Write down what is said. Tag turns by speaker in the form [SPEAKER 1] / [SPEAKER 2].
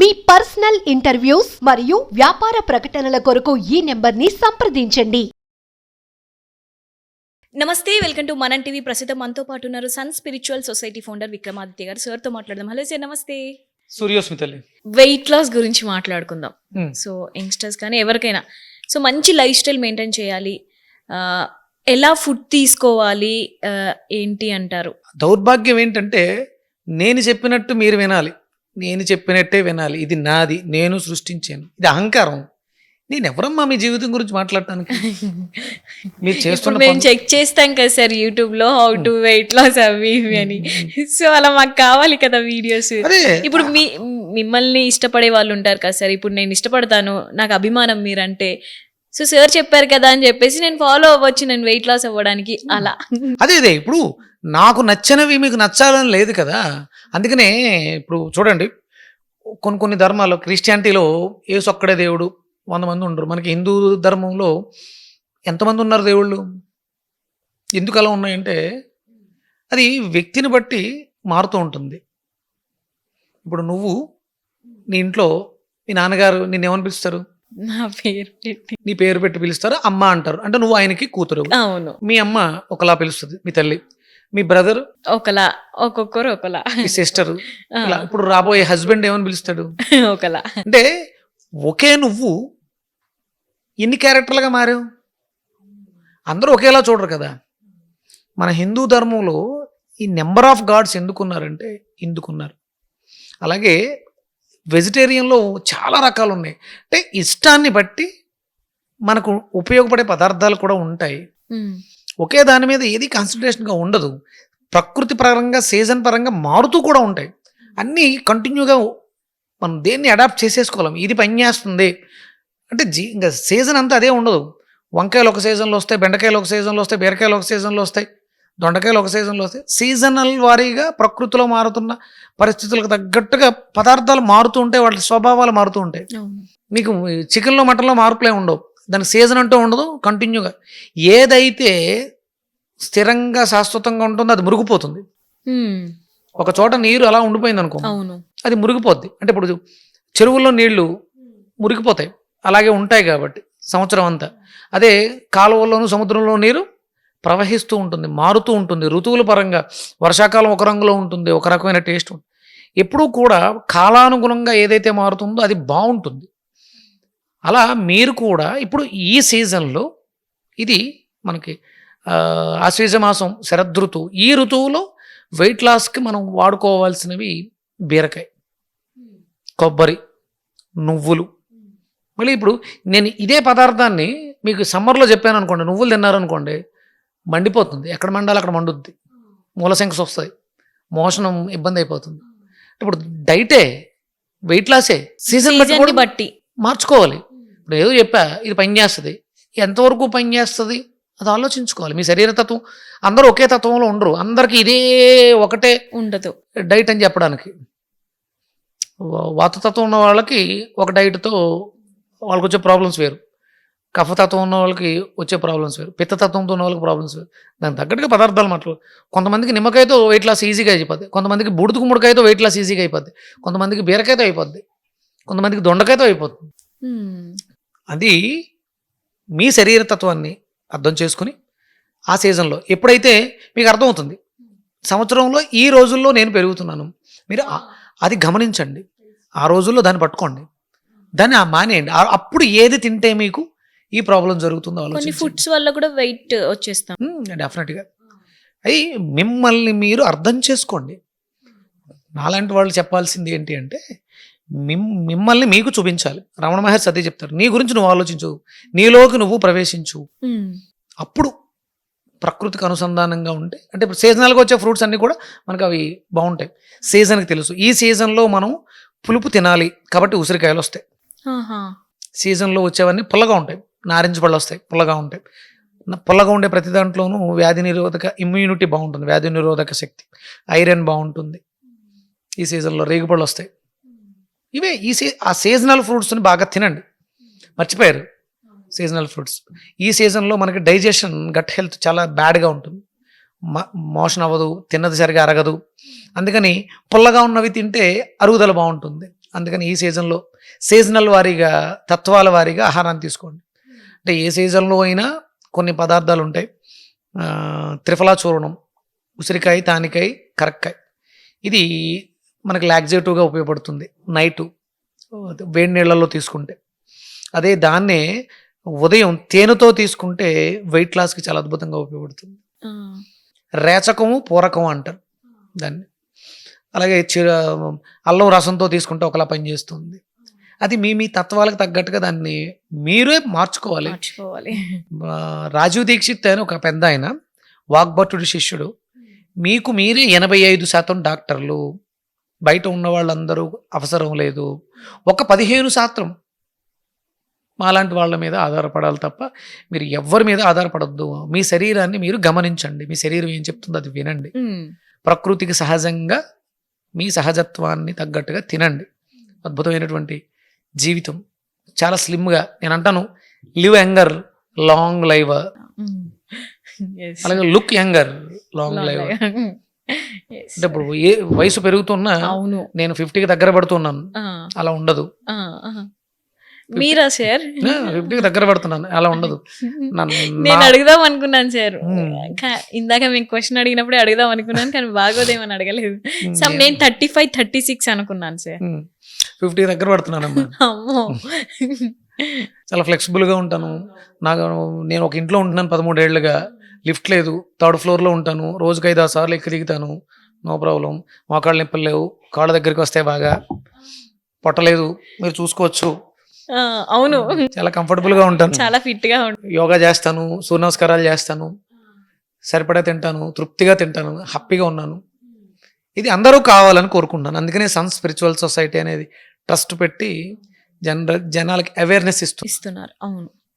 [SPEAKER 1] మీ personal interviews మరియు వ్యాపార ప్రకటనల కొరకు ఈ నెంబర్ని సంప్రదించండి.
[SPEAKER 2] నమస్తే వెల్కమ్ టు మనం టీవీ. ప్రస్తుతం మనతో పాటు ఉన్నారు sun spiritual society founder Vikramaditya garu. సార్తో మాట్లాడదాం. హలో సార్ నమస్తే.
[SPEAKER 3] సూర్యోస్మితల్లి
[SPEAKER 2] వెయిట్ లాస్ గురించి మాట్లాడుకుందాం. సో యంగ్స్టర్స్ కానీ ఎవరికైనా. సో మంచి లైఫ్ స్టైల్ మెయింటైన్ చేయాలి. ఎలా ఫుడ్ తీసుకోవాలి ఏంటి అంటారు?
[SPEAKER 3] దౌర్భాగ్యం ఏంటంటే నేను చెప్పినట్టు మీరు వినాలి. నేను చెప్పినట్టే వినాలి. ఇది నాది. నేను సృష్టించాను. ఇది అహంకారం. నేను ఎవరమ్మా మీ జీవితం గురించి మాట్లాడటానికి? మీరు చేస్తున్న
[SPEAKER 2] మేము చెక్ చేస్తాం కదా సార్ యూట్యూబ్లో హౌ టు వెయిట్ లాస్ అవి ఇవి అని. సో అలా మాకు కావాలి కదా వీడియోస్ ఇప్పుడు మీ మిమ్మల్ని ఇష్టపడే వాళ్ళు ఉంటారు కదా సార్. ఇప్పుడు నేను ఇష్టపడతాను. నాకు అభిమానం మీరంటే సో సార్ చెప్పారు కదా అని చెప్పేసి నేను ఫాలో అవ్వచ్చు నేను వెయిట్ లాస్ అవ్వడానికి. అలా.
[SPEAKER 3] అదే అదే ఇప్పుడు నాకు నచ్చినవి మీకు నచ్చాలని లేదు కదా. అందుకనే ఇప్పుడు చూడండి కొన్ని కొన్ని ధర్మాల్లో క్రిస్టియానిటీలో ఏసు ఒక్కడే దేవుడు వంద మంది ఉండరు. మనకి హిందూ ధర్మంలో ఎంతమంది ఉన్నారు దేవుళ్ళు? ఎందుకు అలా ఉన్నాయంటే అది వ్యక్తిని బట్టి మారుతూ ఉంటుంది. ఇప్పుడు నువ్వు నీ ఇంట్లో మీ నాన్నగారు నిన్ను ఏమని పిలుస్తారు
[SPEAKER 2] నా పేరు పెట్టి.
[SPEAKER 3] నీ పేరు పెట్టి పిలుస్తారు? అమ్మ అంటారు. అంటే నువ్వు ఆయనకి కూతురు.
[SPEAKER 2] అవును.
[SPEAKER 3] మీ అమ్మ ఒకలా పిలుస్తుంది మీ తల్లి. మీ బ్రదర్
[SPEAKER 2] ఒకలా ఒక్కొక్కరు ఒకలా.
[SPEAKER 3] మీ సిస్టర్ ఇలా ఇప్పుడు రాబోయే హస్బెండ్ ఏమని పిలుస్తాడు?
[SPEAKER 2] ఒకలా.
[SPEAKER 3] అంటే ఒకే నువ్వు ఎన్ని క్యారెక్టర్లుగా మారావు? అందరూ ఒకేలా చూడరు కదా. మన హిందూ ధర్మంలో ఈ నెంబర్ ఆఫ్ గాడ్స్ ఎందుకున్నారంటే ఎందుకున్నారు అలాగే వెజిటేరియన్లో చాలా రకాలు ఉన్నాయి అంటే ఇష్టాన్ని బట్టి మనకు ఉపయోగపడే పదార్థాలు కూడా ఉంటాయి. ఒకే దాని మీద ఏది కాన్సన్ట్రేషన్గా ఉండదు. ప్రకృతి పరంగా సీజన్ పరంగా మారుతూ కూడా ఉంటాయి. అన్నీ కంటిన్యూగా మనం దేన్ని అడాప్ట్ చేసేసుకోలేం. ఇది పని చేస్తుంది. అంటే జీ ఇంకా సీజన్ అంతా అదే ఉండదు. వంకాయలు ఒక సీజన్లో వస్తాయి బెండకాయలు ఒక సీజన్లో వస్తాయి బీరకాయలు ఒక సీజన్లో వస్తాయి. దొండకాయలు ఒక సీజన్లో వస్తాయి సీజనల్ వారీగా ప్రకృతిలో మారుతున్న పరిస్థితులకు తగ్గట్టుగా పదార్థాలు మారుతూ ఉంటాయి వాటి స్వభావాలు మారుతూ ఉంటాయి. మీకు చికెన్లో మటన్లో మార్పులే ఉండవు. దానికి సీజన్ అంటూ ఉండదు కంటిన్యూగా. ఏదైతే స్థిరంగా శాశ్వతంగా ఉంటుందో అది మురిగిపోతుంది. ఒక చోట నీరు అలా ఉండిపోయింది అనుకో అది మురిగిపోద్ది. అంటే ఇప్పుడు చెరువుల్లో నీళ్ళు మురిగిపోతాయి. అలాగే ఉంటాయి కాబట్టి సంవత్సరం అంతా. అదే కాలువల్లోనూ సముద్రంలో నీరు ప్రవహిస్తూ ఉంటుంది మారుతూ ఉంటుంది. ఋతువుల పరంగా వర్షాకాలం ఒక రంగులో ఉంటుంది ఒక రకమైన టేస్ట్ ఉంటుంది. ఎప్పుడూ కూడా కాలానుగుణంగా ఏదైతే మారుతుందో అది బాగుంటుంది. అలా మీరు కూడా ఇప్పుడు ఈ సీజన్లో ఇది మనకి ఆ, మాసం శరదృతువు ఈ ఋతువులో వెయిట్ లాస్కి మనం వాడుకోవాల్సినవి బీరకాయ కొబ్బరి నువ్వులు. మళ్ళీ ఇప్పుడు నేను ఇదే పదార్థాన్ని మీకు సమ్మర్లో చెప్పాను అనుకోండి నువ్వులు తిన్నారనుకోండి మండిపోతుంది. ఎక్కడ మండాలి అక్కడ మండుద్ది. మూలశంకస్ వస్తాయి మోషణం ఇబ్బంది అయిపోతుంది. ఇప్పుడు డైటే వెయిట్ లాసే సీజన్ బట్టి
[SPEAKER 2] బట్టి.
[SPEAKER 3] మార్చుకోవాలి. ఇప్పుడు ఏదో చెప్పా ఇది పని చేస్తుంది. ఎంతవరకు పని చేస్తుంది? అది ఆలోచించుకోవాలి. మీ శరీర తత్వం అందరూ ఒకే తత్వంలో ఉండరు. అందరికీ ఇదే ఒకటే
[SPEAKER 2] ఉండదు.
[SPEAKER 3] డైట్ అని చెప్పడానికి. వాతతత్వం ఉన్న వాళ్ళకి ఒక డైట్తో వాళ్ళకి వచ్చే ప్రాబ్లమ్స్ వేరు. కఫతత్వం ఉన్న వాళ్ళకి వచ్చే ప్రాబ్లమ్స్ వేరు పిత్తతత్వంతో ఉన్న వాళ్ళకి ప్రాబ్లమ్స్ వేరు. దానికి తగ్గట్టుగా పదార్థాలు మాట్లాడు. కొంతమందికి నిమ్మకాయతో వెయిట్ లాస్ ఈజీగా అయిపోద్ది. కొంతమందికి బుడుతు గుమ్మడికాయతో వెయిట్ లాస్ ఈజీగా అయిపోద్ది. కొంతమందికి బీరకాయతో అయిపోద్ది. కొంతమందికి దొండకాయతో అయిపోతుంది అది మీ శరీర తత్వాన్ని అర్థం చేసుకుని ఆ సీజన్లో ఎప్పుడైతే మీకు అర్థమవుతుంది సంవత్సరంలో ఈ రోజుల్లో నేను పెరుగుతున్నాను మీరు అది గమనించండి. ఆ రోజుల్లో దాన్ని పట్టుకోండి. దాన్ని ఆ మానేయండి. అప్పుడు ఏది తింటే మీకు ఈ ప్రాబ్లం జరుగుతుందో
[SPEAKER 2] కొన్ని ఫుడ్స్ వల్ల కూడా వెయిట్ వచ్చేస్తాం.
[SPEAKER 3] డెఫినెట్గా అయి మిమ్మల్ని మీరు అర్థం చేసుకోండి. నాలాంటి వాళ్ళు చెప్పాల్సింది ఏంటి అంటే మిమ్ మిమ్మల్ని మీకు చూపించాలి. రమణ మహర్షి అదే చెప్తారు. నీ గురించి నువ్వు ఆలోచించు. నీలోకి నువ్వు ప్రవేశించు. అప్పుడు ప్రకృతికి అనుసంధానంగా ఉంటే అంటే ఇప్పుడు సీజనల్గా వచ్చే ఫ్రూట్స్ అన్నీ కూడా మనకు అవి బాగుంటాయి. సీజన్కి తెలుసు. ఈ సీజన్లో మనం పులుపు తినాలి కాబట్టి ఉసిరికాయలు వస్తాయి. సీజన్లో వచ్చేవన్నీ పుల్లగా ఉంటాయి. నారింజ పళ్ళు వస్తాయి పుల్లగా ఉంటాయి పుల్లగా ఉండే ప్రతి దాంట్లోనూ వ్యాధి నిరోధక ఇమ్యూనిటీ బాగుంటుంది వ్యాధి నిరోధక శక్తి. ఐరన్ బాగుంటుంది. ఈ సీజన్లో రేగుపళ్ళు వస్తాయి. ఇవే ఈ సీ ఆ సీజనల్ ఫ్రూట్స్ని బాగా తినండి. మర్చిపోయారు? సీజనల్ ఫ్రూట్స్ ఈ సీజన్లో మనకి డైజెషన్ గట్ హెల్త్ చాలా బ్యాడ్గా ఉంటుంది. మోషన్ అవ్వదు తిన్నది సరిగా అరగదు. అందుకని పుల్లగా ఉన్నవి తింటే అరుగుదల బాగుంటుంది. అందుకని ఈ సీజన్లో సీజనల్ వారీగా తత్వాల వారీగా ఆహారాన్ని తీసుకోండి. అంటే ఏ సీజన్లో అయినా కొన్ని పదార్థాలు ఉంటాయి త్రిఫలా చూర్ణం ఉసిరికాయ తానికాయ కరక్కాయ. ఇది మనకి లాక్జేటివ్గా ఉపయోగపడుతుంది నైటు. వేడి నీళ్ళల్లో తీసుకుంటే. అదే దాన్నే ఉదయం తేనెతో తీసుకుంటే వెయిట్ లాస్కి చాలా అద్భుతంగా ఉపయోగపడుతుంది. రేచకము పూరకము అంటారు దాన్ని. అలాగే అల్లం రసంతో తీసుకుంటే ఒకలా పనిచేస్తుంది. అది మీ మీ తత్వాలకు తగ్గట్టుగా దాన్ని మీరే మార్చుకోవాలి.
[SPEAKER 2] మార్చుకోవాలి.
[SPEAKER 3] రాజీవ్ దీక్షిత్ అని ఒక పెద్ద ఆయన వాగ్భట్టుడి శిష్యుడు. మీకు మీరే ఎనభై ఐదు శాతం డాక్టర్లు. బయట ఉన్న వాళ్ళందరూ అవసరం లేదు. ఒక పదిహేను శాతం మాలాంటి వాళ్ళ మీద ఆధారపడాలి తప్ప మీరు ఎవరి మీద ఆధారపడద్దు. మీ శరీరాన్ని మీరు గమనించండి. మీ శరీరం ఏం చెప్తుందో అది వినండి. ప్రకృతికి సహజంగా మీ సహజత్వాన్ని తగ్గట్టుగా తినండి. అద్భుతమైనటువంటి జీవితం. చాలా స్లిమ్గా నేను అంటాను లివ్ యంగర్ లాంగ్ లైవ్. అలాగే లుక్ యంగర్ లాంగ్ లైవ్. అంటే ఇప్పుడు ఏ వయసు పెరుగుతున్నా
[SPEAKER 2] అవును.
[SPEAKER 3] నేను ఫిఫ్టీకి దగ్గర పడుతున్నాను. అలా ఉండదు.
[SPEAKER 2] మీరా సార్?
[SPEAKER 3] ఫిఫ్టీకి దగ్గర పడుతున్నాను. అలా ఉండదు.
[SPEAKER 2] నేను అడుగుదాం అనుకున్నాను సార్. ఇందాక మీకు క్వశ్చన్ అడిగినప్పుడే అడుగుదాం అనుకున్నాను కానీ బాగోదేమని అడగలేదు. సమ్ నేను థర్టీ ఫైవ్ థర్టీ సిక్స్ అనుకున్నాను సార్.
[SPEAKER 3] ఫిఫ్టీ దగ్గర పడుతున్నానమ్మా.
[SPEAKER 2] అమ్మో.
[SPEAKER 3] చాలా ఫ్లెక్సిబుల్గా ఉంటాను. నాకు నేను ఒక ఇంట్లో ఉంటున్నాను పదమూడేళ్ళుగా లిఫ్ట్ లేదు. థర్డ్ ఫ్లోర్లో ఉంటాను. రోజుకి ఐదు ఆరు సార్లు ఎక్కి దిగుతాను. No problem. మోకాళ్ళు నొప్పులు లేవు. కాళ్ళ దగ్గరికి వస్తే బాగా పొట్టలేదు. మీరు చూసుకోవచ్చు.
[SPEAKER 2] అవును.
[SPEAKER 3] చాలా కంఫర్టబుల్గా ఉంటాను.
[SPEAKER 2] చాలా ఫిట్గా
[SPEAKER 3] యోగా చేస్తాను. సూర్య నమస్కారాలు చేస్తాను. సరిపడా తింటాను. తృప్తిగా తింటాను. హ్యాపీగా ఉన్నాను. ఇది అందరూ కావాలని కోరుకుంటున్నాను. అందుకనే సన్ స్పిరిచువల్ సొసైటీ అనేది ట్రస్ట్ పెట్టి జనరల్ జనాలకి అవేర్నెస్ ఇస్తూ
[SPEAKER 2] ఇస్తున్నారు. అవును.